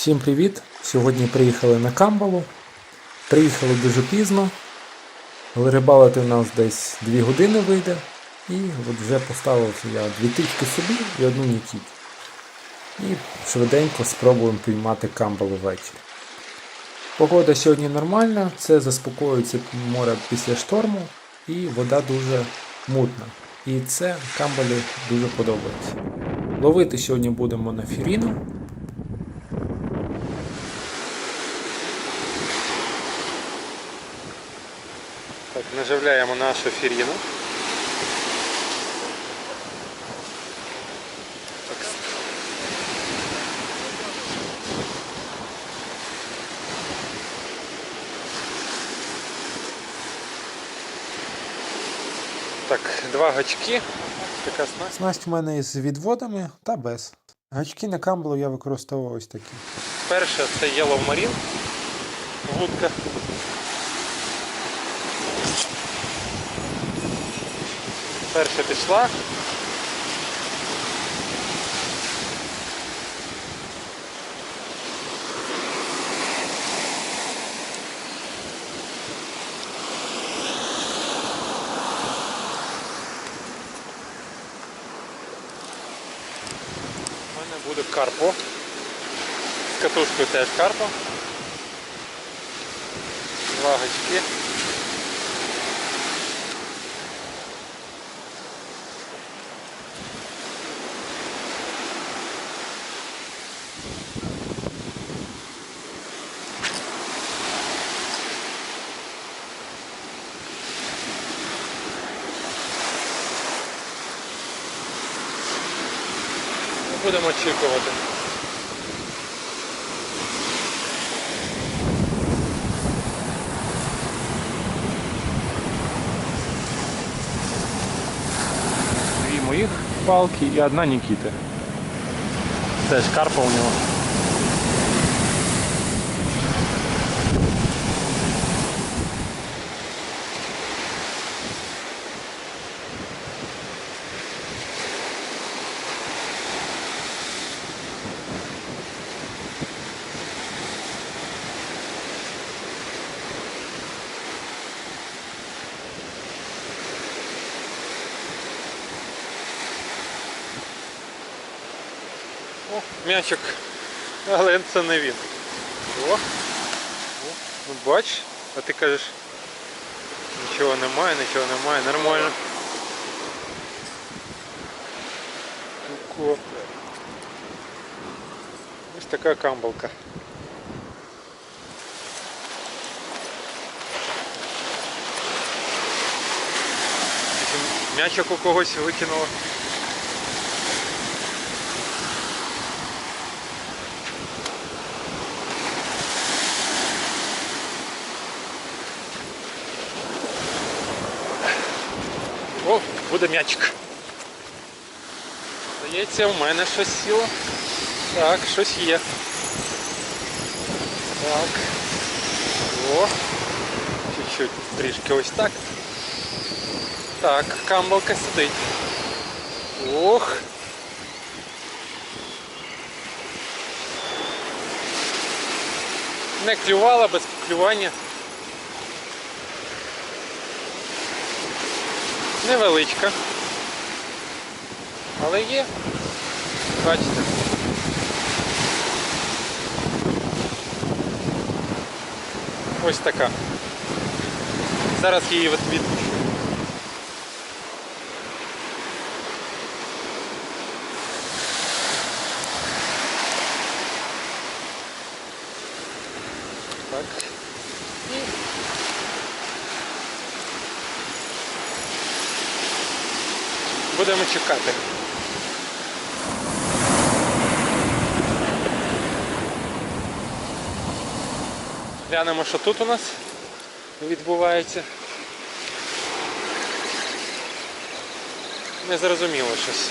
Всім привіт! Сьогодні приїхали на Камбалу. Приїхали дуже пізно. але Рибалити у нас десь 2 години вийде. І от вже поставив я дві тички собі і одну Нікіті. І швиденько спробуємо піймати камбалу ввечері. Погода сьогодні нормальна, це заспокоюється море після шторму і вода дуже мутна. І це камбалі дуже подобається. Ловити сьогодні будемо на фіріну. Наживляємо нашу фіріну. Так. Два гачки. Така снасть. Снасть у мене із відводами та без. Гачки на камбалу я використовував ось такі. Перша це Yellow Marine. Вудка. Перша пішла. У мене буде карпо. З катушкою теж карпо. Два гачки. Будемо очікувати. Дві моїх палки і одна Нікіти. Теж карпа у нього. О, м'ячик. Але це не він. О, О, ну бач, а ти кажеш, нічого немає, нічого немає, нормально. Ко. Ось така камбалка. М'ячик у когось викинуло. О, буде м'ячик. Здається, в мене щось сіло. Так, щось є. Так. О. Чуть-чуть трішки ось так. Так, камбалка сидить. Ох. Не клювала без клювання. Невеличка. Але є. Бачите. Ось така. Зараз її відпущу. Так. І Будемо чекати. Глянемо, що тут у нас відбувається. Не зрозуміло щось.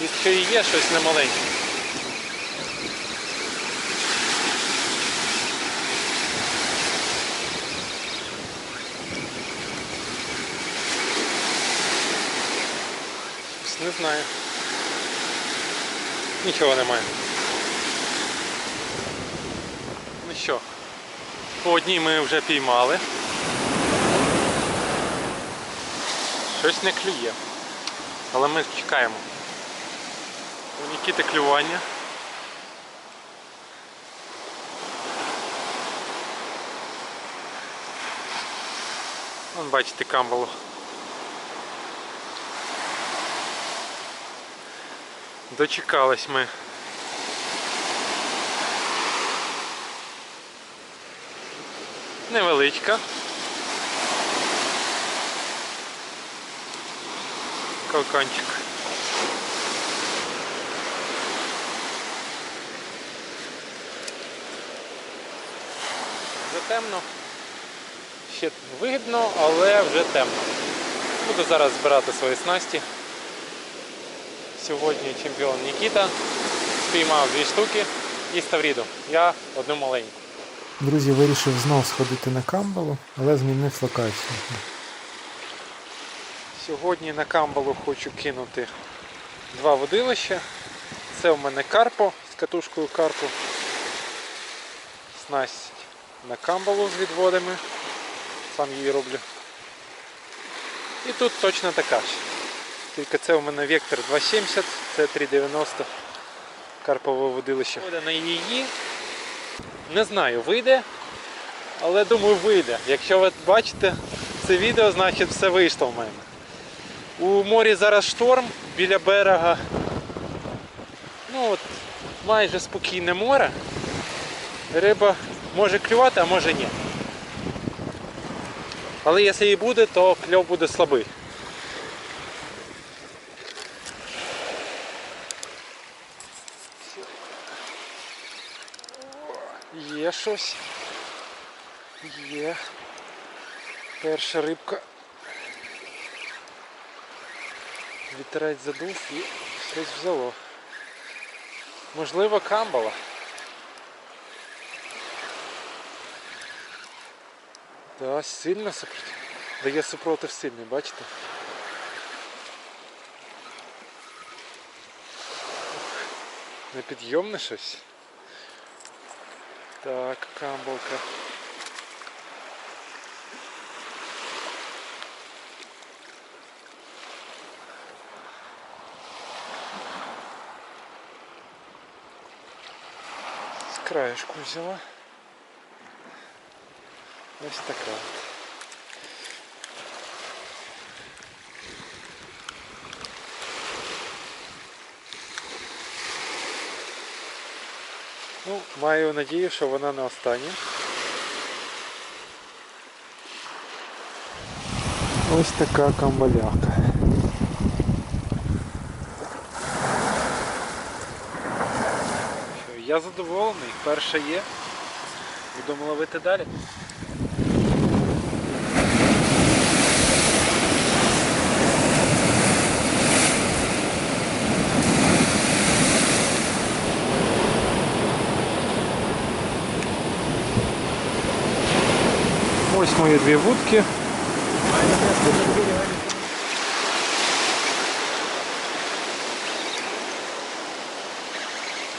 Якщо і є щось немаленьке. Знаю. Нічого немає. Ну що, по одній ми вже піймали. Щось не клює. Але ми чекаємо. У Нікіти клювання. Вон бачите камбалу. Дочекались ми. Невеличка. Калканчик. Вже темно. Ще видно, але вже темно. Буду зараз збирати свої снасті. Сьогодні чемпіон Нікіта спіймав дві штуки і ставріду. Я одну маленьку. Друзі, вирішив знов сходити на камбалу, але змінив локацію. Сьогодні на камбалу хочу кинути два водилища. Це у мене карпо з катушкою карпо. Снасть на камбалу з відводами. Сам її роблю. І тут точно така ж. Тільки це у мене вектор 2,70, це 3,90 карпове водилище. На її. Не знаю, вийде, але думаю вийде. Якщо ви бачите це відео, значить все вийшло в мене. У морі зараз шторм біля берега. Ну от, майже спокійне море. Риба може клювати, а може ні. Але якщо і буде, то кльов буде слабий. Є щось. Є. Перша рибка. Вітерець задув і щось взяло. Можливо, камбала. Да, сильно супротив. Дає супротив сильний, бачите? Непідйомне щось. Так, камбалка. З краєшку взяла. Ось така. от. Ну, маю надію, що вона не остання. Ось така камбаляка. Я задоволений, перша є. Будемо ловити далі. Мої дві вудки.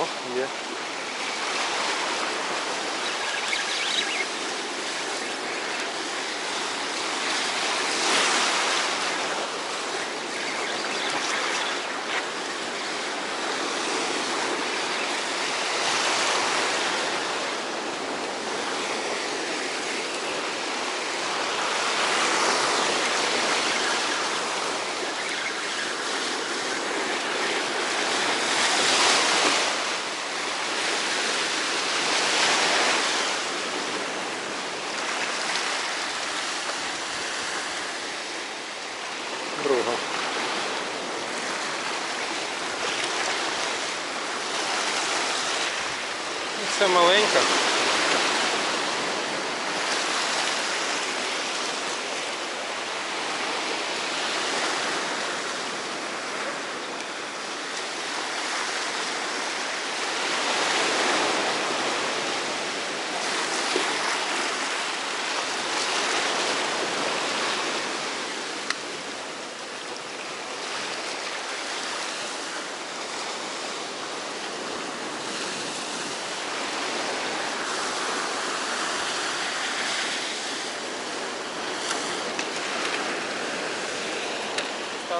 О, є. Друга. Ну, Це маленька.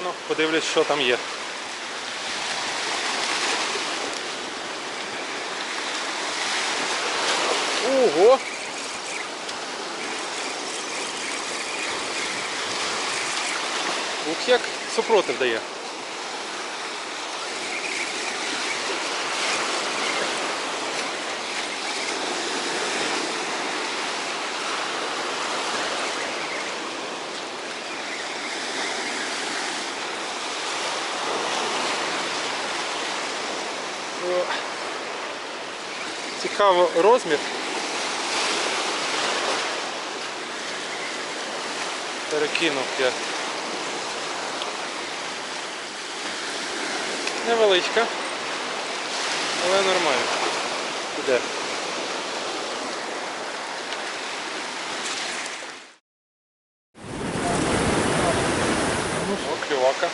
Стану, подивлюсь, що там є. Ого! Ух, як супротив дає. Цікаво розмір. Перекинув я. Невеличка, але нормально. Іде. О, клювака.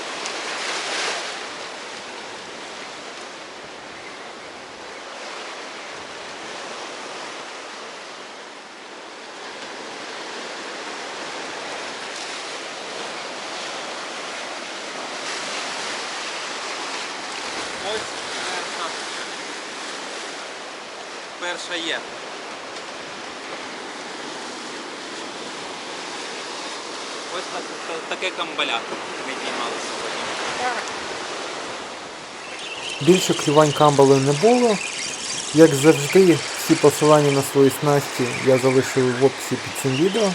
Ось перша. Перша є. Ось так, таке камбаля ми піймали сьогодні. Більше клювань камбали не було. Як завжди, всі посилання на свої снасті я залишив в описі під цим відео.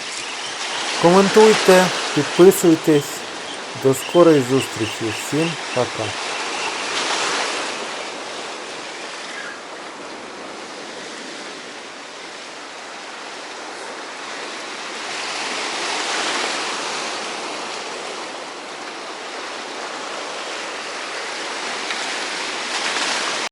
Коментуйте, підписуйтесь. До скорої зустрічі. Всім пока.